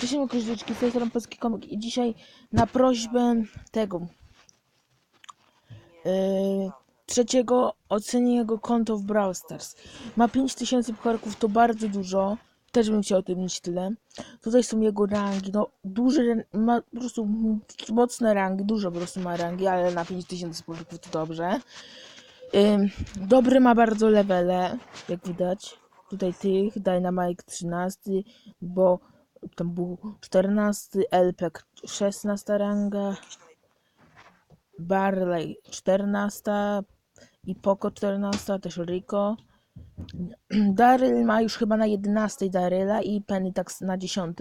Cześć, moi koździeczki, z tej Polski Komik i dzisiaj na prośbę tego yy, trzeciego ocenię jego konto w Brawl Stars. Ma 5000 pucharków, to bardzo dużo. Też bym chciał o tym mieć tyle. Tutaj są jego rangi, no duże, ma po prostu mocne rangi, dużo po prostu ma rangi, ale na 5000 pucharków to dobrze. Ym, dobry ma bardzo levele, jak widać. Tutaj tych, Dynamite 13, bo tam był 14, Elpek 16 ranga, Barley 14 i Poco 14, też Rico. Daryl ma już chyba na 11 Daryla i Penny tak na 10.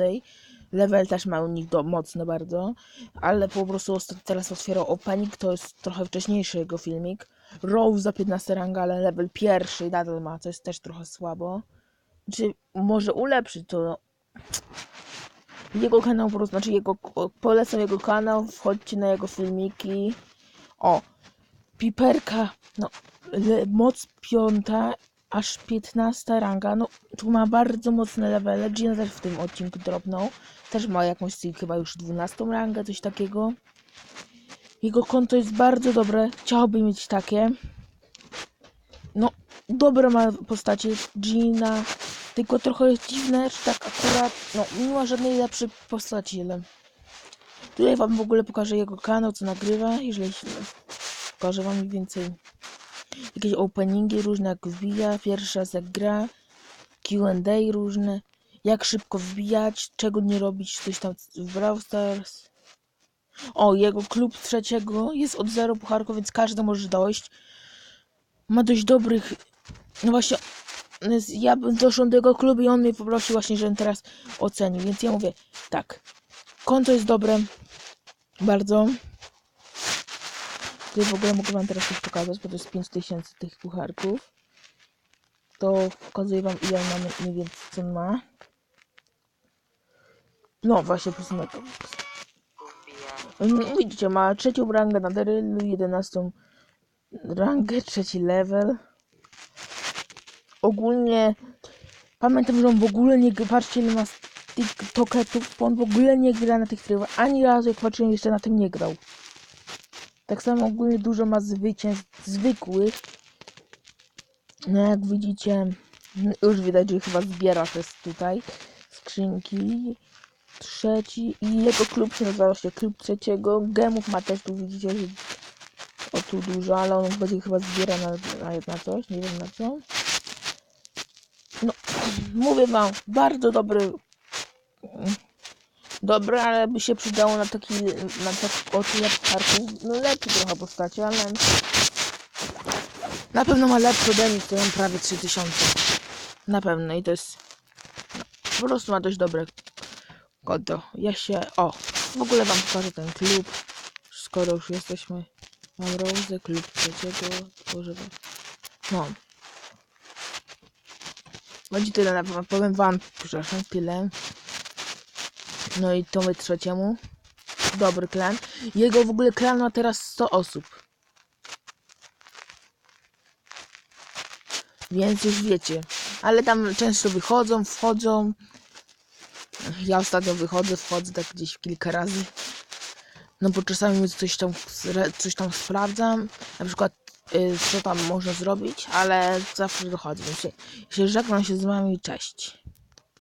Level też ma u nich do, mocno bardzo, ale po prostu teraz otwierał Opening, to jest trochę wcześniejszy jego filmik. Rose za 15 ranga, ale level pierwszy nadal ma, to jest też trochę słabo. Czy może ulepszyć to? Jego kanał, po prostu, znaczy jego, polecam jego kanał, wchodźcie na jego filmiki. O, Piperka, no, le, moc piąta, aż 15 ranga, no, tu ma bardzo mocne levele, Gina też w tym odcinku dropnął, też ma jakąś chyba już 12 rangę, coś takiego. Jego konto jest bardzo dobre, chciałbym mieć takie. No, dobre ma postacie, Gina, tylko trochę jest dziwne, że tak akurat, no, nie ma żadnej lepszej postaci, ale... Tutaj wam w ogóle pokażę jego kanał, co nagrywa, jeżeli się... Pokażę wam więcej jakieś openingi różne, jak wbija, pierwszy raz jak gra, Q&A różne, jak szybko wbijać, czego nie robić, coś tam w Brawl Stars. O, jego klub trzeciego jest od zero pucharków, więc każdy może dojść. Ma dość dobrych, no właśnie, ja doszedł do jego klubu i on mnie poprosił właśnie, żebym teraz ocenił, więc ja mówię, tak, konto jest dobre, bardzo. Tutaj w ogóle mogę wam teraz coś pokazać, bo to jest 5000 tych pucharków. To pokazuję wam ile on ma mniej więcej co ma. No właśnie, po prostu na to. Mm, Widzicie, ma trzecią rangę na Darylu, 11 rangę, trzeci level. Ogólnie pamiętam, że on w ogóle nie patrzcie ile ma toketów, bo on w ogóle nie gra na tych trybach. Ani razu jak patrzyłem jeszcze na tym nie grał. Tak samo ogólnie dużo ma zwycięstw zwykłych. No jak widzicie, już widać, że chyba zbiera z tutaj skrzynki. Trzeci i jego klub się nazywa się klub trzeciego. Gemów ma też tu widzicie, że o tu dużo, ale on będzie chyba zbiera na, na, na coś, nie wiem na co. No, mówię wam, bardzo dobry Dobra, ale by się przydało na taki, na tak o tyle parku, no lepiej trochę postaci, ale na pewno ma lepszy ode który mam prawie 3000. Na pewno i to jest, no, po prostu ma dość dobre konto. Ja się, o, w ogóle wam pokażę ten klub, skoro już jesteśmy, mam Rose, klub trzeciego, tworzę, no. Będzie tyle, na pewno, powiem wam, przepraszam, tyle. No i to my trzeciemu. Dobry klan. Jego w ogóle klan ma teraz 100 osób. Więc już wiecie. Ale tam często wychodzą, wchodzą. Ja ostatnio wychodzę, wchodzę tak gdzieś kilka razy. No bo czasami coś tam, coś tam sprawdzam. Na przykład co tam można zrobić, ale zawsze dochodzę. Więc się, się żegnam się z wami. Cześć.